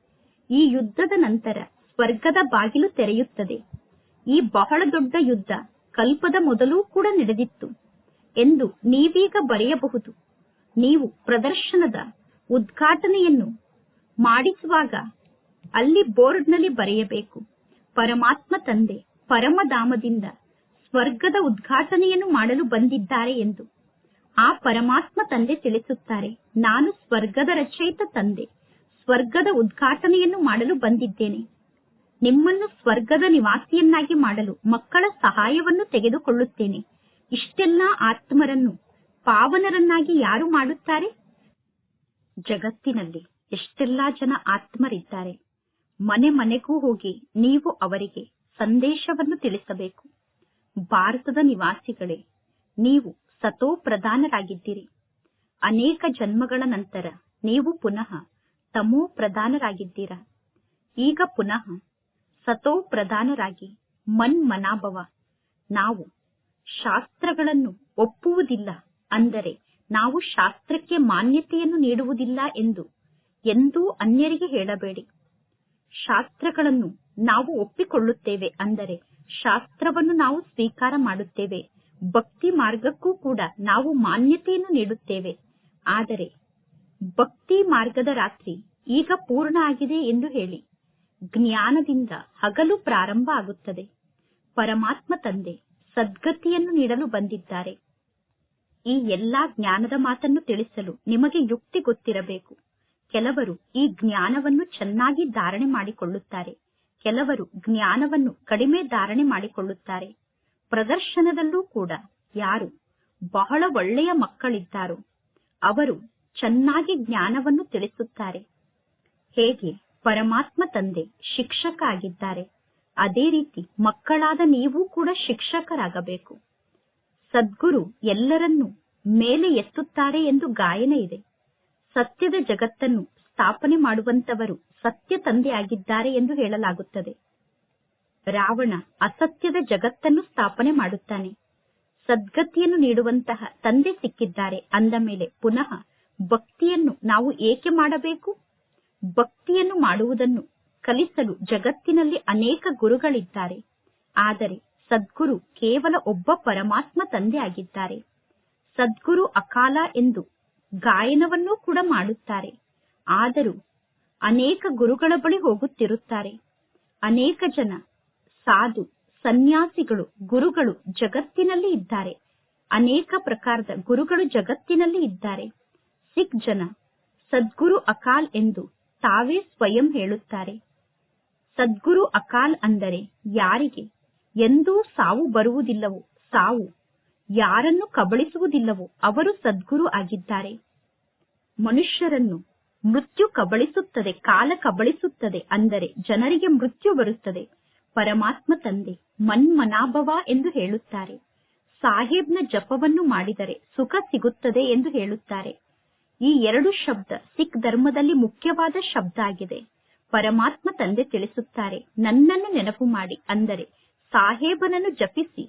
ಈ ಯುದ್ಧದ ನಂತರ ಸ್ವರ್ಗದ ಬಾಗಿಲು ತೆರೆಯುತ್ತದೆ. ಈ ಬಹಳ ದೊಡ್ಡ ಯುದ್ಧ ಕಲ್ಪದ ಮೊದಲೂ ಕೂಡ ನಡೆದಿತ್ತು ಎಂದು ನೀವೀಗ ಬರೆಯಬಹುದು. ನೀವು ಪ್ರದರ್ಶನದ ಉದ್ಘಾಟನೆಯನ್ನು ಮಾಡಿಸುವಾಗ ಅಲ್ಲಿ ಬೋರ್ಡ್ನಲ್ಲಿ ಬರೆಯಬೇಕು, ಪರಮಾತ್ಮ ತಂದೆ, ಪರಮಧಾಮದಿಂದ ಸ್ವರ್ಗದ ಉದ್ಘಾಟನೆಯನ್ನು ಮಾಡಲು ಬಂದಿದ್ದಾರೆ ಎಂದು. ಆ ಪರಮಾತ್ಮ ತಂದೆ ತಿಳಿಸುತ್ತಾರೆ. ನಾನು ಸ್ವರ್ಗದ ರಚಯಿತ ತಂದೆ. ಸ್ವರ್ಗದ ಉದ್ಘಾಟನೆಯನ್ನು ಮಾಡಲು ಬಂದಿದ್ದೇನೆ. ನಿಮ್ಮನ್ನು ಸ್ವರ್ಗದ ನಿವಾಸಿಯನ್ನಾಗಿ ಮಾಡಲು ಮಕ್ಕಳ ಸಹಾಯವನ್ನು ತೆಗೆದುಕೊಳ್ಳುತ್ತೇನೆ. ಇಷ್ಟೆಲ್ಲಾ ಆತ್ಮರನ್ನು ಪಾವನರನ್ನಾಗಿ ಯಾರು ಮಾಡುತ್ತಾರೆ? ಜಗತ್ತಿನಲ್ಲಿ ಎಷ್ಟೆಲ್ಲಾ ಜನ ಆತ್ಮರಿದ್ದಾರೆ. ಮನೆ ಮನೆಗೂ ಹೋಗಿ ನೀವು ಅವರಿಗೆ ಸಂದೇಶವನ್ನು ತಿಳಿಸಬೇಕು. ಭಾರತದ ನಿವಾಸಿಗಳೇ, ನೀವು ಸತೋ ಪ್ರಧಾನರಾಗಿದ್ದೀರಿ. ಅನೇಕ ಜನ್ಮಗಳ ನಂತರ ನೀವು ಪುನಃ ತಮೋ ಪ್ರಧಾನರಾಗಿದ್ದೀರಾ? ಈಗ ಪುನಃ ಸತೋ ಪ್ರಧಾನರಾಗಿ ಮನ್ ಮನಾಭವ. ನಾವು ಶಾಸ್ತ್ರಗಳನ್ನು ಒಪ್ಪುವುದಿಲ್ಲ ಅಂದರೆ ನಾವು ಶಾಸ್ತ್ರಕ್ಕೆ ಮಾನ್ಯತೆಯನ್ನು ನೀಡುವುದಿಲ್ಲ ಎಂದು ಎಂದೂ ಅನ್ಯರಿಗೆ ಹೇಳಬೇಡಿ. ಶಾಸ್ತ್ರಗಳನ್ನು ನಾವು ಒಪ್ಪಿಕೊಳ್ಳುತ್ತೇವೆ ಅಂದರೆ ಶಾಸ್ತ್ರವನ್ನು ನಾವು ಸ್ವೀಕಾರ ಮಾಡುತ್ತೇವೆ. ಭಕ್ತಿ ಮಾರ್ಗಕ್ಕೂ ಕೂಡ ನಾವು ಮಾನ್ಯತೆಯನ್ನು ನೀಡುತ್ತೇವೆ. ಆದರೆ ಭಕ್ತಿ ಮಾರ್ಗದ ರಾತ್ರಿ ಈಗ ಪೂರ್ಣ ಆಗಿದೆ ಎಂದು ಹೇಳಿ ಜ್ಞಾನದಿಂದ ಹಗಲು ಪ್ರಾರಂಭ ಆಗುತ್ತದೆ. ಪರಮಾತ್ಮ ತಂದೆ ಸದ್ಗತಿಯನ್ನು ನೀಡಲು ಬಂದಿದ್ದಾರೆ. ಈ ಎಲ್ಲಾ ಜ್ಞಾನದ ಮಾತನ್ನು ತಿಳಿಸಲು ನಿಮಗೆ ಯುಕ್ತಿ ಗೊತ್ತಿರಬೇಕು. ಕೆಲವರು ಈ ಜ್ಞಾನವನ್ನು ಚೆನ್ನಾಗಿ ಧಾರಣೆ ಮಾಡಿಕೊಳ್ಳುತ್ತಾರೆ. ಕೆಲವರು ಜ್ಞಾನವನ್ನು ಕಡಿಮೆ ಧಾರಣೆ ಮಾಡಿಕೊಳ್ಳುತ್ತಾರೆ. ಪ್ರದರ್ಶನದಲ್ಲೂ ಕೂಡ ಯಾರು ಬಹಳ ಒಳ್ಳೆಯ ಮಕ್ಕಳಿದ್ದಾರೋ ಅವರು ಚೆನ್ನಾಗಿ ಜ್ಞಾನವನ್ನು ತಿಳಿಸುತ್ತಾರೆ. ಹೇಗೆ ಪರಮಾತ್ಮ ತಂದೆ ಶಿಕ್ಷಕ ಆಗಿದ್ದಾರೆ ಅದೇ ರೀತಿ ಮಕ್ಕಳಾದ ನೀವು ಕೂಡ ಶಿಕ್ಷಕರಾಗಬೇಕು. ಸದ್ಗುರು ಎಲ್ಲರನ್ನೂ ಮೇಲೆ ಎತ್ತುತ್ತಾರೆ ಎಂದು ಗಾಯನ ಇದೆ. ಸತ್ಯದ ಜಗತ್ತನ್ನು ಸ್ಥಾಪನೆ ಮಾಡುವಂತವರು ಸತ್ಯ ತಂದೆಯಾಗಿದ್ದಾರೆ ಎಂದು ಹೇಳಲಾಗುತ್ತದೆ. ರಾವಣ ಅಸತ್ಯದ ಜಗತ್ತನ್ನು ಸ್ಥಾಪನೆ ಮಾಡುತ್ತಾನೆ. ಸದ್ಗತಿಯನ್ನು ನೀಡುವಂತಹ ತಂದೆ ಸಿಕ್ಕಿದ್ದಾರೆ. ಅಂದ ಮೇಲೆ ಪುನಃ ಭಕ್ತಿಯನ್ನು ನಾವು ಏಕೆ ಮಾಡಬೇಕು? ಭಕ್ತಿಯನ್ನು ಮಾಡುವುದನ್ನು ಕಲಿಸಲು ಜಗತ್ತಿನಲ್ಲಿ ಅನೇಕ ಗುರುಗಳಿದ್ದಾರೆ. ಆದರೆ ಸದ್ಗುರು ಕೇವಲ ಒಬ್ಬ ಪರಮಾತ್ಮ ತಂದೆ ಆಗಿದ್ದಾರೆ. ಸದ್ಗುರು ಅಕಾಲ ಎಂದು ಗಾಯನವನ್ನೂ ಕೂಡ ಮಾಡುತ್ತಾರೆ. ಆದರೂ ಅನೇಕ ಗುರುಗಳ ಬಳಿ ಹೋಗುತ್ತಿರುತ್ತಾರೆ. ಅನೇಕ ಜನ ಸಾಧು, ಸನ್ಯಾಸಿಗಳು, ಗುರುಗಳು ಜಗತ್ತಿನಲ್ಲಿ ಇದ್ದಾರೆ. ಅನೇಕ ಪ್ರಕಾರದ ಗುರುಗಳು ಜಗತ್ತಿನಲ್ಲಿ ಇದ್ದಾರೆ. ಸಿಖ್ ಜನ, ಸದ್ಗುರು ಅಕಾಲ್ ಎಂದು ತಾವೇ ಸ್ವಯಂ ಹೇಳುತ್ತಾರೆ. ಸದ್ಗುರು ಅಕಾಲ್ ಅಂದರೆ ಯಾರಿಗೆ? ಎಂದೂ ಸಾವು ಬರುವುದಿಲ್ಲವೋ? ಸಾವು. ಯಾರನ್ನು ಕಬಳಿಸುವುದಿಲ್ಲವೋ? ಅವರು ಸದ್ಗುರು ಆಗಿದ್ದಾರೆ. ಮನುಷ್ಯರನ್ನು ಮೃತ್ಯು ಕಬಳಿಸುತ್ತದೆ, ಕಾಲ ಕಬಳಿಸುತ್ತದೆ ಅಂದರೆ ಜನರಿಗೆ ಮೃತ್ಯು ಬರುತ್ತದೆ. ಪರಮಾತ್ಮ ತಂದೆ, ಮನ್ಮನಾಭವ ಎಂದು ಹೇಳುತ್ತಾರೆ. ಸಾಹೇಬ್ನ ಜಪವನ್ನು ಮಾಡಿದರೆ ಸುಖ ಸಿಗುತ್ತದೆ ಎಂದು ಹೇಳುತ್ತಾರೆ. ಈ ಎರಡು ಶಬ್ದ ಸಿಖ್ ಧರ್ಮದಲ್ಲಿ ಮುಖ್ಯವಾದ ಶಬ್ದ ಆಗಿದೆ. ಪರಮಾತ್ಮ ತಂದೆ ತಿಳಿಸುತ್ತಾರೆ, ನನ್ನನ್ನು ನೆನಪು ಮಾಡಿ ಅಂದರೆ ಸಾಹೇಬನನ್ನು ಜಪಿಸಿ.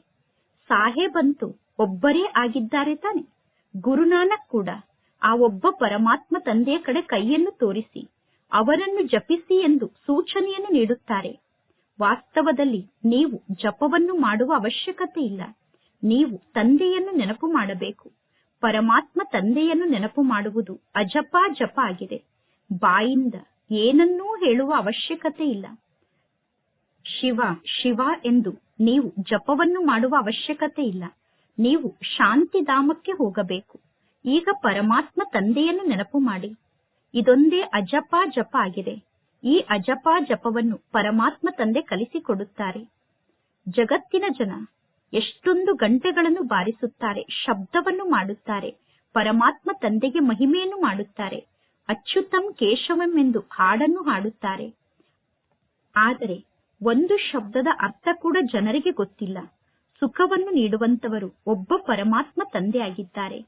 ಸಾಹೇಬಂತೂ ಒಬ್ಬರೇ ಆಗಿದ್ದಾರೆ ತಾನೆ. ಗುರುನಾನಕ್ ಕೂಡ ಆ ಒಬ್ಬ ಪರಮಾತ್ಮ ತಂದೆಯ ಕಡೆ ಕೈಯನ್ನು ತೋರಿಸಿ ಅವರನ್ನು ಜಪಿಸಿ ಎಂದು ಸೂಚನೆಯನ್ನು ನೀಡುತ್ತಾರೆ. ವಾಸ್ತವದಲ್ಲಿ ನೀವು ಜಪವನ್ನು ಮಾಡುವ ಅವಶ್ಯಕತೆ ಇಲ್ಲ. ನೀವು ತಂದೆಯನ್ನು ನೆನಪು ಮಾಡಬೇಕು. ಪರಮಾತ್ಮ ತಂದೆಯನ್ನು ನೆನಪು ಮಾಡುವುದು ಅಜಪ ಜಪ ಆಗಿದೆ. ಬಾಯಿಂದ ಏನನ್ನೂ ಹೇಳುವ ಅವಶ್ಯಕತೆ ಇಲ್ಲ. ಶಿವ ಶಿವ ಎಂದು ನೀವು ಜಪವನ್ನು ಮಾಡುವ ಅವಶ್ಯಕತೆ ಇಲ್ಲ. ನೀವು ಶಾಂತಿಧಾಮಕ್ಕೆ ಹೋಗಬೇಕು. ಈಗ ಪರಮಾತ್ಮ ತಂದೆಯನ್ನು ನೆನಪು ಮಾಡಿ. ಇದೊಂದೇ ಅಜಪ ಜಪ ಆಗಿದೆ. ಈ ಅಜಪ ಜಪವನ್ನು ಪರಮಾತ್ಮ ತಂದೆ ಕಲಿಸಿಕೊಡುತ್ತಾರೆ. ಜಗತ್ತಿನ ಜನ ಎಷ್ಟೊಂದು ಗಂಟೆಗಳನ್ನು ಬಾರಿಸುತ್ತಾರೆ, ಶಬ್ದವನ್ನು ಮಾಡುತ್ತಾರೆ, ಪರಮಾತ್ಮ ತಂದೆಗೆ ಮಹಿಮೆಯನ್ನು ಮಾಡುತ್ತಾರೆ, ಅಚ್ಯುತಂ ಕೇಶವಂ ಎಂದು ಹಾಡನ್ನು ಹಾಡುತ್ತಾರೆ. ಆದರೆ ಒಂದು ಶಬ್ದದ ಅರ್ಥ ಕೂಡ ಜನರಿಗೆ ಗೊತ್ತಿಲ್ಲ. ಸುಖವನ್ನು ನೀಡುವಂತವರು ಒಬ್ಬ ಪರಮಾತ್ಮ ತಂದೆಯಾಗಿದ್ದಾರೆ.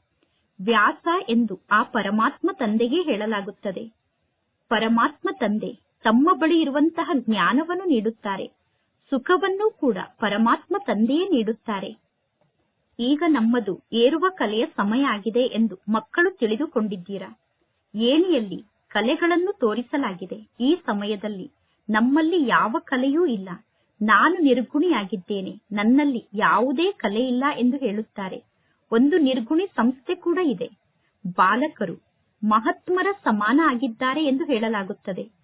ವ್ಯಾಸ ಎಂದು ಆ ಪರಮಾತ್ಮ ತಂದೆಗೆ ಹೇಳಲಾಗುತ್ತದೆ. ಪರಮಾತ್ಮ ತಂದೆ ತಮ್ಮ ಬಳಿ ಇರುವಂತಹ ಜ್ಞಾನವನ್ನು ನೀಡುತ್ತಾರೆ. ಸುಖವನ್ನು ಕೂಡ ಪರಮಾತ್ಮ ತಂದೆಯೇ ನೀಡುತ್ತಾರೆ. ಈಗ ನಮ್ಮದು ಏರುವ ಕಲೆಯ ಸಮಯ ಆಗಿದೆ ಎಂದು ಮಕ್ಕಳು ತಿಳಿದುಕೊಂಡಿದ್ದೀರಾ? ಏಣಿಯಲ್ಲಿ ಕಲೆಗಳನ್ನು ತೋರಿಸಲಾಗಿದೆ? ಈ ಸಮಯದಲ್ಲಿ ನಮ್ಮಲ್ಲಿ ಯಾವ ಕಲೆಯೂ ಇಲ್ಲ. ನಾನು ನಿರ್ಗುಣಿಯಾಗಿದ್ದೇನೆ. ನನ್ನಲ್ಲಿ ಯಾವುದೇ ಕಲೆ ಇಲ್ಲ ಎಂದು ಹೇಳುತ್ತಾರೆ. ಒಂದು ನಿರ್ಗುಣಿ ಸಂಸ್ಥೆ ಕೂಡ ಇದೆ. ಬಾಲಕರು ಮಹಾತ್ಮರ ಸಮಾನ ಆಗಿದ್ದಾರೆ ಎಂದು ಹೇಳಲಾಗುತ್ತದೆ.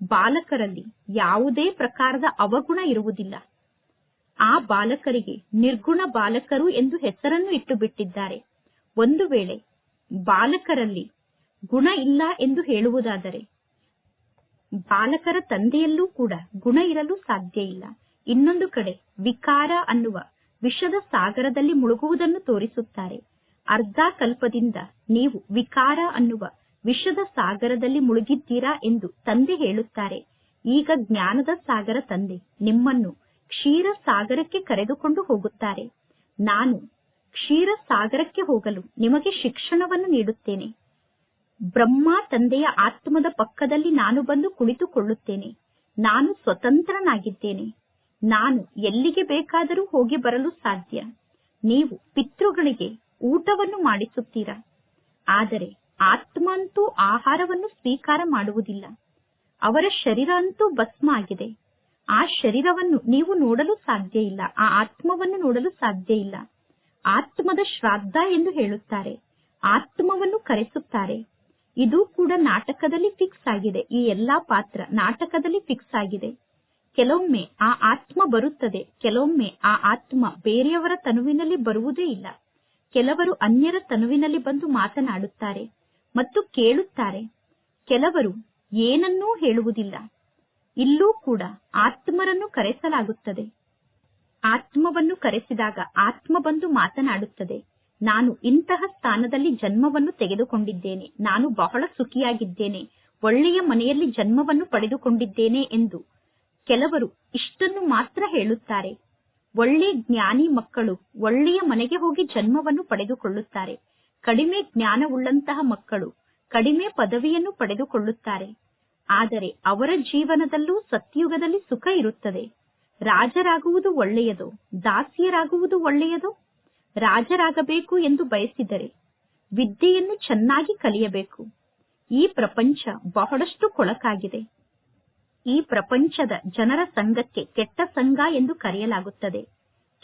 ಬಾಲಕರಲ್ಲಿ ಯಾವುದೇ ಪ್ರಕಾರದ ಅವಗುಣ ಇರುವುದಿಲ್ಲ. ಆ ಬಾಲಕರಿಗೆ ನಿರ್ಗುಣ ಬಾಲಕರು ಎಂದು ಹೆಸರನ್ನು ಇಟ್ಟು ಬಿಟ್ಟಿದ್ದಾರೆ ಒಂದು ವೇಳೆ ಬಾಲಕರಲ್ಲಿ ಗುಣ ಇಲ್ಲ ಎಂದು ಹೇಳುವುದಾದರೆ, ಬಾಲಕರ ತಂದೆಯಲ್ಲೂ ಕೂಡ ಗುಣ ಇರಲು ಸಾಧ್ಯ ಇಲ್ಲ. ಇನ್ನೊಂದು ಕಡೆ ವಿಕಾರ ಅನ್ನುವ ವಿಷದ ಸಾಗರದಲ್ಲಿ ಮುಳುಗುವುದನ್ನು ತೋರಿಸುತ್ತಾರೆ. ಅರ್ಧ ಕಲ್ಪದಿಂದ ನೀವು ವಿಕಾರ ಅನ್ನುವ ವಿಷದ ಸಾಗರದಲ್ಲಿ ಮುಳುಗಿದ್ದೀರಾ ಎಂದು ತಂದೆ ಹೇಳುತ್ತಾರೆ. ಈಗ ಜ್ಞಾನದ ಸಾಗರ ತಂದೆ, ನಿಮ್ಮನ್ನು ಕ್ಷೀರ ಸಾಗರಕ್ಕೆ ಕರೆದುಕೊಂಡು ಹೋಗುತ್ತಾರೆ. ನಾನು ಕ್ಷೀರ ಸಾಗರಕ್ಕೆ ಹೋಗಲು ನಿಮಗೆ ಶಿಕ್ಷಣವನ್ನು ನೀಡುತ್ತೇನೆ. ಬ್ರಹ್ಮ ತಂದೆಯ ಆತ್ಮದ ಪಕ್ಕದಲ್ಲಿ ನಾನು ಬಂದು ಕುಳಿತುಕೊಳ್ಳುತ್ತೇನೆ. ನಾನು ಸ್ವತಂತ್ರನಾಗಿದ್ದೇನೆ. ನಾನು ಎಲ್ಲಿಗೆ ಬೇಕಾದರೂ ಹೋಗಿ ಬರಲು ಸಾಧ್ಯ. ನೀವು ಪಿತೃಗಳಿಗೆ ಊಟವನ್ನು ಮಾಡಿಸುತ್ತೀರಾ? ಆದರೆ ಆತ್ಮ ಅಂತೂ ಆಹಾರವನ್ನು ಸ್ವೀಕಾರ ಮಾಡುವುದಿಲ್ಲ. ಅವರ ಶರೀರ ಅಂತೂ ಭಸ್ಮ ಆಗಿದೆ. ಆ ಶರೀರವನ್ನು ನೀವು ನೋಡಲು ಸಾಧ್ಯ ಇಲ್ಲ. ಆ ಆತ್ಮವನ್ನು ನೋಡಲು ಸಾಧ್ಯ ಇಲ್ಲ. ಆತ್ಮದ ಶ್ರಾದ್ದ ಎಂದು ಹೇಳುತ್ತಾರೆ. ಆತ್ಮವನ್ನು ಕರೆಸುತ್ತಾರೆ. ಇದು ಕೂಡ ನಾಟಕದಲ್ಲಿ ಫಿಕ್ಸ್ ಆಗಿದೆ. ಈ ಎಲ್ಲಾ ಪಾತ್ರ ನಾಟಕದಲ್ಲಿ ಫಿಕ್ಸ್ ಆಗಿದೆ. ಕೆಲವೊಮ್ಮೆ ಆ ಆತ್ಮ ಬರುತ್ತದೆ. ಕೆಲವೊಮ್ಮೆ ಆ ಆತ್ಮ ಬೇರೆಯವರ ತನುವಿನಲ್ಲಿ ಬರುವುದೇ ಇಲ್ಲ. ಕೆಲವರು ಅನ್ಯರ ತನುವಿನಲ್ಲಿ ಬಂದು ಮಾತನಾಡುತ್ತಾರೆ. ಮತ್ತು ಕೇಳುತ್ತಾರೆ. ಕೆಲವರು ಏನನ್ನೂ ಹೇಳುವುದಿಲ್ಲ. ಇಲ್ಲೂ ಕೂಡ ಆತ್ಮರನ್ನು ಕರೆಸಲಾಗುತ್ತದೆ. ಆತ್ಮವನ್ನು ಕರೆಸಿದಾಗ ಆತ್ಮ ಬಂದು ಮಾತನಾಡುತ್ತದೆ. ನಾನು ಇಂತಹ ಸ್ಥಾನದಲ್ಲಿ ಜನ್ಮವನ್ನು ತೆಗೆದುಕೊಂಡಿದ್ದೇನೆ. ನಾನು ಬಹಳ ಸುಖಿಯಾಗಿದ್ದೇನೆ. ಒಳ್ಳೆಯ ಮನೆಯಲ್ಲಿ ಜನ್ಮವನ್ನು ಪಡೆದುಕೊಂಡಿದ್ದೇನೆ ಎಂದು ಕೆಲವರು ಇಷ್ಟನ್ನು ಮಾತ್ರ ಹೇಳುತ್ತಾರೆ. ಒಳ್ಳೆ ಜ್ಞಾನಿ ಮಕ್ಕಳು ಒಳ್ಳೆಯ ಮನೆಗೆ ಹೋಗಿ ಜನ್ಮವನ್ನು ಪಡೆದುಕೊಳ್ಳುತ್ತಾರೆ. ಕಡಿಮೆ ಜ್ಞಾನವುಳ್ಳಂತಹ ಮಕ್ಕಳು ಕಡಿಮೆ ಪದವಿಯನ್ನು ಪಡೆದುಕೊಳ್ಳುತ್ತಾರೆ. ಆದರೆ ಅವರ ಜೀವನದಲ್ಲೂ ಸತ್ಯುಗದಲ್ಲಿ ಸುಖ ಇರುತ್ತದೆ. ರಾಜರಾಗುವುದು ಒಳ್ಳೆಯದೋ, ದಾಸಿಯರಾಗುವುದು ಒಳ್ಳೆಯದೋ? ರಾಜರಾಗಬೇಕು ಎಂದು ಬಯಸಿದರೆ ವಿದ್ಯೆಯನ್ನು ಚೆನ್ನಾಗಿ ಕಲಿಯಬೇಕು. ಈ ಪ್ರಪಂಚ ಬಹಳಷ್ಟು ಕೊಳಕಾಗಿದೆ. ಈ ಪ್ರಪಂಚದ ಜನರ ಸಂಘಕ್ಕೆ ಕೆಟ್ಟ ಸಂಘ ಎಂದು ಕರೆಯಲಾಗುತ್ತದೆ.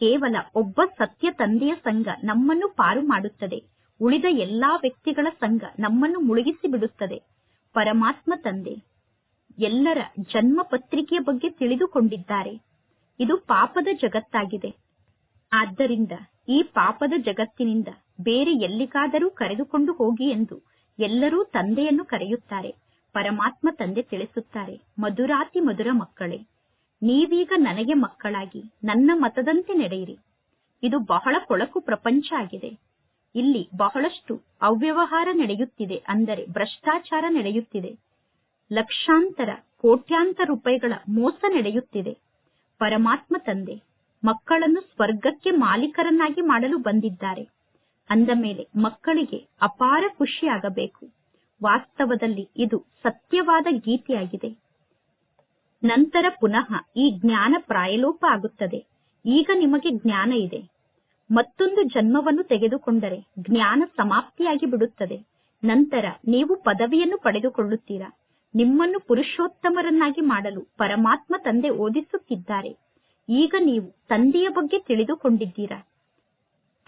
ಕೇವಲ ಒಬ್ಬ ಸತ್ಯ ತಂದೆಯ ಸಂಘ ನಮ್ಮನ್ನು ಪಾರು ಮಾಡುತ್ತದೆ. ಉಳಿದ ಎಲ್ಲಾ ವ್ಯಕ್ತಿಗಳ ಸಂಘ ನಮ್ಮನ್ನು ಮುಳುಗಿಸಿ ಬಿಡುತ್ತದೆ. ಪರಮಾತ್ಮ ತಂದೆ, ಎಲ್ಲರ ಜನ್ಮ ಪತ್ರಿಕೆಯ ಬಗ್ಗೆ ತಿಳಿದುಕೊಂಡಿದ್ದಾರೆ. ಇದು ಪಾಪದ ಜಗತ್ತಾಗಿದೆ. ಆದ್ದರಿಂದ ಈ ಪಾಪದ ಜಗತ್ತಿನಿಂದ ಬೇರೆ ಎಲ್ಲಿಗಾದರೂ ಕರೆದುಕೊಂಡು ಹೋಗಿ ಎಂದು ಎಲ್ಲರೂ ತಂದೆಯನ್ನು ಕರೆಯುತ್ತಾರೆ. ಪರಮಾತ್ಮ ತಂದೆ ತಿಳಿಸುತ್ತಾರೆ, ಮಧುರಾತಿ ಮಧುರ ಮಕ್ಕಳೇ, ನೀವೀಗ ನನಗೆ ಮಕ್ಕಳಾಗಿ, ನನ್ನ ಮತದಂತೆ ನಡೆಯಿರಿ. ಇದು ಬಹಳ ಕೊಳಕು ಪ್ರಪಂಚ ಆಗಿದೆ. ಇಲ್ಲಿ ಬಹಳಷ್ಟು ಅವ್ಯವಹಾರ ನಡೆಯುತ್ತಿದೆ ಅಂದರೆ ಭ್ರಷ್ಟಾಚಾರ ನಡೆಯುತ್ತಿದೆ. ಲಕ್ಷಾಂತರ, ಕೋಟ್ಯಾಂತರ ರೂಪಾಯಿಗಳ ಮೋಸ ನಡೆಯುತ್ತಿದೆ. ಪರಮಾತ್ಮ ತಂದೆ, ಮಕ್ಕಳನ್ನು ಸ್ವರ್ಗಕ್ಕೆ ಮಾಲೀಕರನ್ನಾಗಿ ಮಾಡಲು ಬಂದಿದ್ದಾರೆ. ಅಂದ ಮೇಲೆ ಮಕ್ಕಳಿಗೆ ಅಪಾರ ಖುಷಿಯಾಗಬೇಕು. ವಾಸ್ತವದಲ್ಲಿ ಇದು ಸತ್ಯವಾದ ಗೀತೆಯಾಗಿದೆ. ನಂತರ ಪುನಃ ಈ ಜ್ಞಾನ ಪ್ರಾಯಲೋಪ ಆಗುತ್ತದೆ. ಈಗ ನಿಮಗೆ ಜ್ಞಾನ ಇದೆ. ಮತ್ತೊಂದು ಜನ್ಮವನ್ನು ತೆಗೆದುಕೊಂಡರೆ ಜ್ಞಾನ ಸಮಾಪ್ತಿಯಾಗಿ ಬಿಡುತ್ತದೆ. ನಂತರ ನೀವು ಪದವಿಯನ್ನು ಪಡೆದುಕೊಳ್ಳುತ್ತೀರಾ? ನಿಮ್ಮನ್ನು ಪುರುಷೋತ್ತಮರನ್ನಾಗಿ ಮಾಡಲು ಪರಮಾತ್ಮ ತಂದೆ ಓದಿಸುತ್ತಿದ್ದಾರೆ. ಈಗ ನೀವು ತಂದೆಯ ಬಗ್ಗೆ ತಿಳಿದುಕೊಂಡಿದ್ದೀರಾ?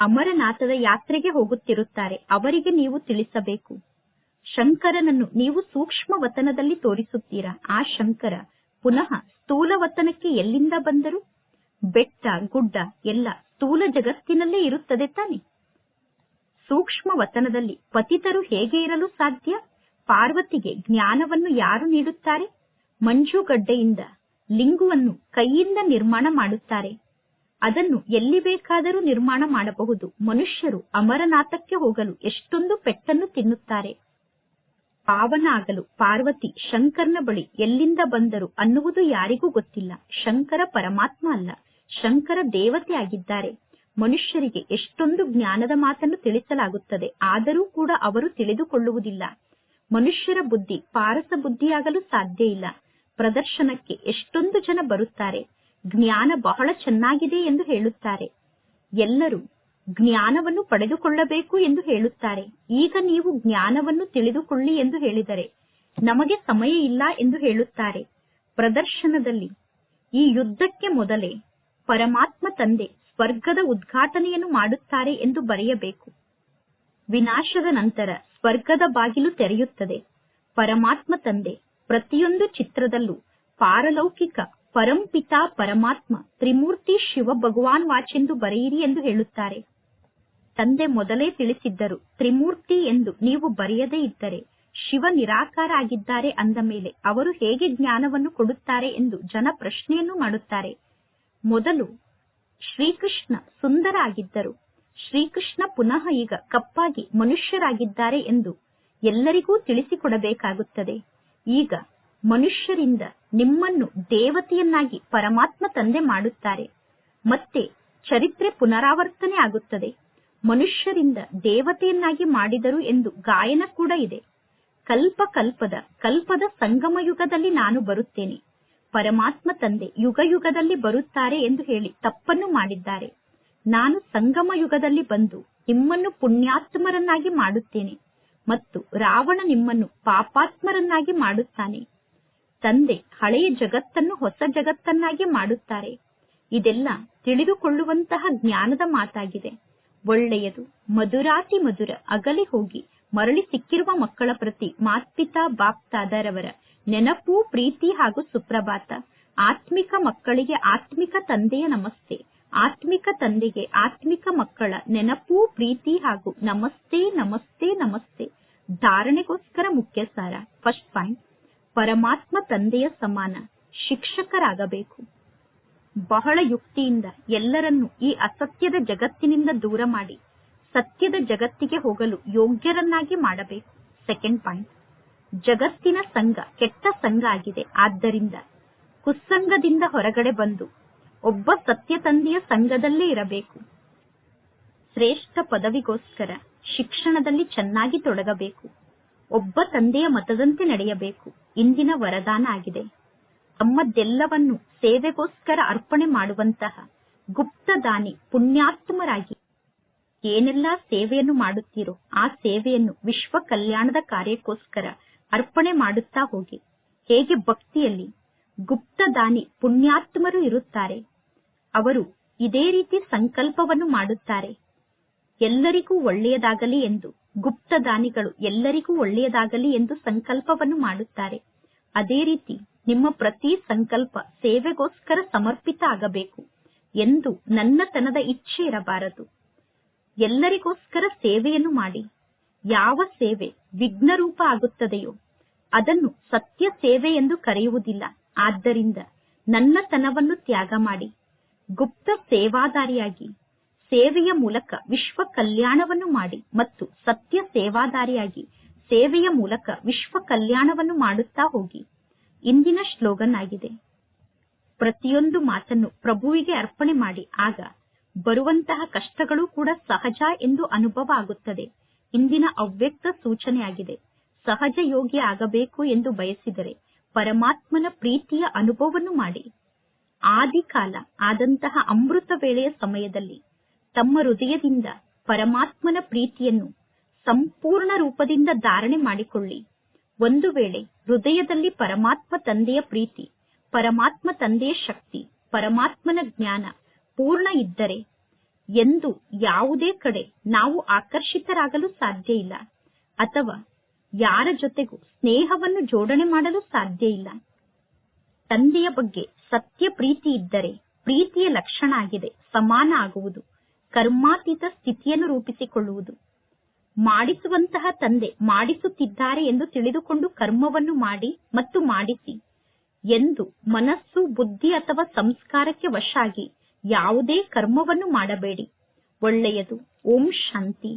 ಅಮರನಾಥದ ಯಾತ್ರೆಗೆ ಹೋಗುತ್ತಿರುತ್ತಾರೆ, ಅವರಿಗೆ ನೀವು ತಿಳಿಸಬೇಕು. ಶಂಕರನನ್ನು ನೀವು ಸೂಕ್ಷ್ಮ ವತನದಲ್ಲಿ ತೋರಿಸುತ್ತೀರಾ? ಆ ಶಂಕರ ಪುನಃ ಸ್ಥೂಲ ವತನಕ್ಕೆ ಎಲ್ಲಿಂದ ಬಂದರು? ಬೆಟ್ಟ, ಗುಡ್ಡ ಎಲ್ಲ ಸ್ಥೂಲ ಜಗತ್ತಿನಲ್ಲೇ ಇರುತ್ತದೆ ತಾನೆ. ಸೂಕ್ಷ್ಮ ವತನದಲ್ಲಿ ಪತಿತರು ಹೇಗೆ ಇರಲು ಸಾಧ್ಯ? ಪಾರ್ವತಿಗೆ ಜ್ಞಾನವನ್ನು ಯಾರು ನೀಡುತ್ತಾರೆ? ಮಂಜುಗಡ್ಡೆಯಿಂದ ಲಿಂಗುವನ್ನು ಕೈಯಿಂದ ನಿರ್ಮಾಣ ಮಾಡುತ್ತಾರೆ. ಅದನ್ನು ಎಲ್ಲಿ ಬೇಕಾದರೂ ನಿರ್ಮಾಣ ಮಾಡಬಹುದು. ಮನುಷ್ಯರು ಅಮರನಾಥಕ್ಕೆ ಹೋಗಲು ಎಷ್ಟೊಂದು ಪೆಟ್ಟನ್ನು ತಿನ್ನುತ್ತಾರೆ. ಪಾವನ ಆಗಲು ಪಾರ್ವತಿ ಶಂಕರನ ಬಳಿ ಎಲ್ಲಿಂದ ಬಂದರು ಅನ್ನುವುದು ಯಾರಿಗೂ ಗೊತ್ತಿಲ್ಲ. ಶಂಕರ ಪರಮಾತ್ಮ ಅಲ್ಲ. ಶಂಕರ ದೇವತೆ ಆಗಿದ್ದಾರೆ. ಮನುಷ್ಯರಿಗೆ ಎಷ್ಟೊಂದು ಜ್ಞಾನದ ಮಾತನ್ನು ತಿಳಿಸಲಾಗುತ್ತದೆ. ಆದರೂ ಕೂಡ ಅವರು ತಿಳಿದುಕೊಳ್ಳುವುದಿಲ್ಲ. ಮನುಷ್ಯರ ಬುದ್ಧಿ ಪಾರಸ ಬುದ್ಧಿಯಾಗಲು ಸಾಧ್ಯ ಇಲ್ಲ. ಪ್ರದರ್ಶನಕ್ಕೆ ಎಷ್ಟೊಂದು ಜನ ಬರುತ್ತಾರೆ. ಜ್ಞಾನ ಬಹಳ ಚೆನ್ನಾಗಿದೆ ಎಂದು ಹೇಳುತ್ತಾರೆ. ಎಲ್ಲರೂ ಜ್ಞಾನವನ್ನು ಪಡೆದುಕೊಳ್ಳಬೇಕು ಎಂದು ಹೇಳುತ್ತಾರೆ. ಈಗ ನೀವು ಜ್ಞಾನವನ್ನು ತಿಳಿದುಕೊಳ್ಳಿ ಎಂದು ಹೇಳಿದರೆ ನಮಗೆ ಸಮಯ ಇಲ್ಲ ಎಂದು ಹೇಳುತ್ತಾರೆ. ಪ್ರದರ್ಶನದಲ್ಲಿ ಈ ಯುದ್ಧಕ್ಕೆ ಮೊದಲೇ ಪರಮಾತ್ಮ ತಂದೆ ಸ್ವರ್ಗದ ಉದ್ಘಾಟನೆಯನ್ನು ಮಾಡುತ್ತಾರೆ ಎಂದು ಬರೆಯಬೇಕು. ವಿನಾಶದ ನಂತರ ಸ್ವರ್ಗದ ಬಾಗಿಲು ತೆರೆಯುತ್ತದೆ. ಪರಮಾತ್ಮ ತಂದೆ ಪ್ರತಿಯೊಂದು ಚಿತ್ರದಲ್ಲೂ ಪಾರಲೌಕಿಕ ಪರಂಪಿತಾ ಪರಮಾತ್ಮ ತ್ರಿಮೂರ್ತಿ ಶಿವ ಭಗವಾನ್ ವಾಚೆಂದು ಬರೆಯಿರಿ ಎಂದು ಹೇಳುತ್ತಾರೆ. ತಂದೆ ಮೊದಲೇ ತಿಳಿಸಿದ್ದರು, ತ್ರಿಮೂರ್ತಿ ಎಂದು ನೀವು ಬರೆಯದೇ ಇದ್ದರೆ ಶಿವ ನಿರಾಕಾರ ಆಗಿದ್ದಾರೆ ಅಂದ ಮೇಲೆ ಅವರು ಹೇಗೆ ಜ್ಞಾನವನ್ನು ಕೊಡುತ್ತಾರೆ ಎಂದು ಜನ ಪ್ರಶ್ನೆಯನ್ನು ಮಾಡುತ್ತಾರೆ. ಮೊದಲು ಶ್ರೀಕೃಷ್ಣ ಸುಂದರ ಆಗಿದ್ದರು ಶ್ರೀಕೃಷ್ಣ ಪುನಃ ಈಗ ಕಪ್ಪಾಗಿ ಮನುಷ್ಯರಾಗಿದ್ದಾರೆ ಎಂದು ಎಲ್ಲರಿಗೂ ತಿಳಿಸಿಕೊಡಬೇಕಾಗುತ್ತದೆ. ಈಗ ಮನುಷ್ಯರಿಂದ ನಿಮ್ಮನ್ನು ದೇವತೆಯನ್ನಾಗಿ ಪರಮಾತ್ಮ ತಂದೆ ಮಾಡುತ್ತಾರೆ. ಮತ್ತೆ ಚರಿತ್ರೆ ಪುನರಾವರ್ತನೆ ಆಗುತ್ತದೆ. ಮನುಷ್ಯರಿಂದ ದೇವತೆಯನ್ನಾಗಿ ಮಾಡಿದರು ಎಂದು ಗಾಯನ ಕೂಡ ಇದೆ. ಕಲ್ಪ ಕಲ್ಪದ ಕಲ್ಪದ ಸಂಗಮ ಯುಗದಲ್ಲಿ ನಾನು ಬರುತ್ತೇನೆ. ಪರಮಾತ್ಮ ತಂದೆ ಯುಗ ಯುಗದಲ್ಲಿ ಬರುತ್ತಾರೆ ಎಂದು ಹೇಳಿ ತಪ್ಪನ್ನು ಮಾಡಿದ್ದಾರೆ. ನಾನು ಸಂಗಮ ಯುಗದಲ್ಲಿ ಬಂದು ನಿಮ್ಮನ್ನು ಪುಣ್ಯಾತ್ಮರನ್ನಾಗಿ ಮಾಡುತ್ತೇನೆ ಮತ್ತು ರಾವಣ ನಿಮ್ಮನ್ನು ಪಾಪಾತ್ಮರನ್ನಾಗಿ ಮಾಡುತ್ತಾನೆ. ತಂದೆ ಹಳೆಯ ಜಗತ್ತನ್ನು ಹೊಸ ಜಗತ್ತನ್ನಾಗಿ ಮಾಡುತ್ತಾರೆ. ಇದೆಲ್ಲ ತಿಳಿದುಕೊಳ್ಳುವಂತಹ ಜ್ಞಾನದ ಮಾತಾಗಿದೆ. ಒಳ್ಳೆಯದು, ಮಧುರಾತಿ ಮಧುರ ಅಗಲಿ ಹೋಗಿ ಮರಳಿ ಸಿಕ್ಕಿರುವ ಮಕ್ಕಳ ಪ್ರತಿ ಮಾತ್ಪಿತಾ ಬಾಪ್ತಾದರವರ ನೆನಪು, ಪ್ರೀತಿ ಹಾಗೂ ಸುಪ್ರಭಾತ. ಆತ್ಮಿಕ ಮಕ್ಕಳಿಗೆ ಆತ್ಮಿಕ ತಂದೆಯ ನಮಸ್ತೆ. ಆತ್ಮಿಕ ತಂದೆಗೆ ಆತ್ಮಿಕ ಮಕ್ಕಳ ನೆನಪು, ಪ್ರೀತಿ ಹಾಗೂ ನಮಸ್ತೆ ನಮಸ್ತೆ ನಮಸ್ತೆ. ಧಾರಣೆಗೋಸ್ಕರ ಮುಖ್ಯ ಸಾರ ಫಸ್ಟ್ ಪಾಯಿಂಟ್ ಪರಮಾತ್ಮ ತಂದೆಯ ಸಮಾನ. ಶಿಕ್ಷಕರಾಗಬೇಕು. ಬಹಳ ಯುಕ್ತಿಯಿಂದ ಎಲ್ಲರನ್ನೂ ಈ ಅಸತ್ಯದ ಜಗತ್ತಿನಿಂದ ದೂರ ಮಾಡಿ, ಸತ್ಯದ ಜಗತ್ತಿಗೆ ಹೋಗಲು ಯೋಗ್ಯರನ್ನಾಗಿ ಮಾಡಬೇಕು. ಸೆಕೆಂಡ್ ಪಾಯಿಂಟ್ ಜಗತ್ತಿನ ಸಂಘ, ಕೆಟ್ಟ ಸಂಘ ಆಗಿದೆ. ಆದ್ದರಿಂದ ಕುಸ್ಸಂಗದಿಂದ ಹೊರಗಡೆ ಬಂದು ಒಬ್ಬ ಸತ್ಯ ತಂದೆಯ ಸಂಘದಲ್ಲೇ ಇರಬೇಕು. ಶ್ರೇಷ್ಠ ಪದವಿಗೋಸ್ಕರ ಶಿಕ್ಷಣದಲ್ಲಿ ಚೆನ್ನಾಗಿ ತೊಡಗಬೇಕು. ಒಬ್ಬ ತಂದೆಯ ಮತದಂತೆ ನಡೆಯಬೇಕು. ಇಂದಿನ ವರದಾನ ಆಗಿದೆ. ತಮ್ಮದೆಲ್ಲವನ್ನು ಸೇವೆಗೋಸ್ಕರ ಅರ್ಪಣೆ ಮಾಡುವಂತಹ ಗುಪ್ತದಾನಿ ಪುಣ್ಯಾತ್ಮರಾಗಿ ಏನೆಲ್ಲಾ ಸೇವೆಯನ್ನು ಮಾಡುತ್ತೀರೋ ಆ ಸೇವೆಯನ್ನು ವಿಶ್ವ ಕಲ್ಯಾಣದ ಕಾರ್ಯಕ್ಕೋಸ್ಕರ ಅರ್ಪಣೆ ಮಾಡುತ್ತಾ ಹೋಗಿ. ಹೇಗೆ ಭಕ್ತಿಯಲ್ಲಿ ಗುಪ್ತದಾನಿ ಪುಣ್ಯಾತ್ಮರು ಇರುತ್ತಾರೆ. ಅವರು ಇದೇ ರೀತಿ ಸಂಕಲ್ಪವನ್ನು ಮಾಡುತ್ತಾರೆ. ಎಲ್ಲರಿಗೂ ಒಳ್ಳೆಯದಾಗಲಿ ಎಂದು ಗುಪ್ತದಾನಿಗಳು ಎಲ್ಲರಿಗೂ ಒಳ್ಳೆಯದಾಗಲಿ ಎಂದು ಸಂಕಲ್ಪವನ್ನು ಮಾಡುತ್ತಾರೆ. ಅದೇ ರೀತಿ ನಿಮ್ಮ ಪ್ರತಿ ಸಂಕಲ್ಪ ಸೇವೆಗೋಸ್ಕರ ಸಮರ್ಪಿತ ಆಗಬೇಕು ಎಂದು ನನ್ನತನದ ಇಚ್ಛೆ ಇರಬಾರದು. ಎಲ್ಲರಿಗೋಸ್ಕರ ಸೇವೆಯನ್ನು ಮಾಡಿ. ಯಾವ ಸೇವೆ ವಿಘ್ನರೂಪ ಆಗುತ್ತದೆಯೋ ಅದನ್ನು ಸತ್ಯ ಸೇವೆ ಎಂದು ಕರೆಯುವುದಿಲ್ಲ. ಆದ್ದರಿಂದ ನನ್ನತನವನ್ನು ತ್ಯಾಗ ಮಾಡಿ. ಗುಪ್ತ ಸೇವಾದಾರಿಯಾಗಿ ಸೇವೆಯ ಮೂಲಕ ವಿಶ್ವ ಕಲ್ಯಾಣವನ್ನು ಮಾಡಿ ಮತ್ತು ಸತ್ಯ ಸೇವಾದಾರಿಯಾಗಿ ಸೇವೆಯ ಮೂಲಕ ವಿಶ್ವ ಕಲ್ಯಾಣವನ್ನು ಮಾಡುತ್ತಾ ಹೋಗಿ. ಇಂದಿನ ಶ್ಲೋಗನ್ ಆಗಿದೆ ಪ್ರತಿಯೊಂದು ಮಾತನ್ನು ಪ್ರಭುವಿಗೆ ಅರ್ಪಣೆ ಮಾಡಿ, ಆಗ ಬರುವಂತಹ ಕಷ್ಟಗಳು ಕೂಡ ಸಹಜ ಎಂದು ಅನುಭವ ಆಗುತ್ತದೆ. ಇಂದಿನ ಅವ್ಯಕ್ತ ಸೂಚನೆಯಾಗಿದೆ. ಸಹಜ ಯೋಗಿ ಆಗಬೇಕು ಎಂದು ಬಯಸಿದರೆ ಪರಮಾತ್ಮನ ಪ್ರೀತಿಯ ಅನುಭವವನ್ನು ಮಾಡಿ. ಆದಿಕಾಲ ಆದಂತಹ ಅಮೃತ ವೇಳೆಯ ಸಮಯದಲ್ಲಿ ತಮ್ಮ ಹೃದಯದಿಂದ ಪರಮಾತ್ಮನ ಪ್ರೀತಿಯನ್ನು ಸಂಪೂರ್ಣ ರೂಪದಿಂದ ಧಾರಣೆ ಮಾಡಿಕೊಳ್ಳಿ. ಒಂದು ವೇಳೆ ಹೃದಯದಲ್ಲಿ ಪರಮಾತ್ಮ ತಂದೆಯ ಪ್ರೀತಿ, ಪರಮಾತ್ಮ ತಂದೆಯ ಶಕ್ತಿ, ಪರಮಾತ್ಮನ ಜ್ಞಾನ ಪೂರ್ಣ ಇದ್ದರೆ ಎಂದು ಯಾವುದೇ ಕಡೆ ನಾವು ಆಕರ್ಷಿತರಾಗಲು ಸಾಧ್ಯ ಇಲ್ಲ. ಅಥವಾ ಯಾರ ಜೊತೆಗೂ ಸ್ನೇಹವನ್ನು ಜೋಡಣೆ ಮಾಡಲು ಸಾಧ್ಯ ಇಲ್ಲ. ತಂದೆಯ ಬಗ್ಗೆ ಸತ್ಯ ಪ್ರೀತಿ ಇದ್ದರೆ ಪ್ರೀತಿಯ ಲಕ್ಷಣ ಆಗಿದೆ, ಸಮಾನ ಆಗುವುದು, ಕರ್ಮಾತೀತ ಸ್ಥಿತಿಯನ್ನು ರೂಪಿಸಿಕೊಳ್ಳುವುದು. ಮಾಡಿಸುವಂತಹ ತಂದೆ ಮಾಡಿಸುತ್ತಿದ್ದಾರೆ ಎಂದು ತಿಳಿದುಕೊಂಡು ಕರ್ಮವನ್ನು ಮಾಡಿ ಮತ್ತು ಮಾಡಿಸಿ ಎಂದು ಮನಸ್ಸು, ಬುದ್ಧಿ ಅಥವಾ ಸಂಸ್ಕಾರಕ್ಕೆ ವಶಾಗಿ ಯಾವುದೇ ಕರ್ಮವನ್ನು ಮಾಡಬೇಡಿ. ಒಳ್ಳೆಯದು. ಓಂ ಶಾಂತಿ.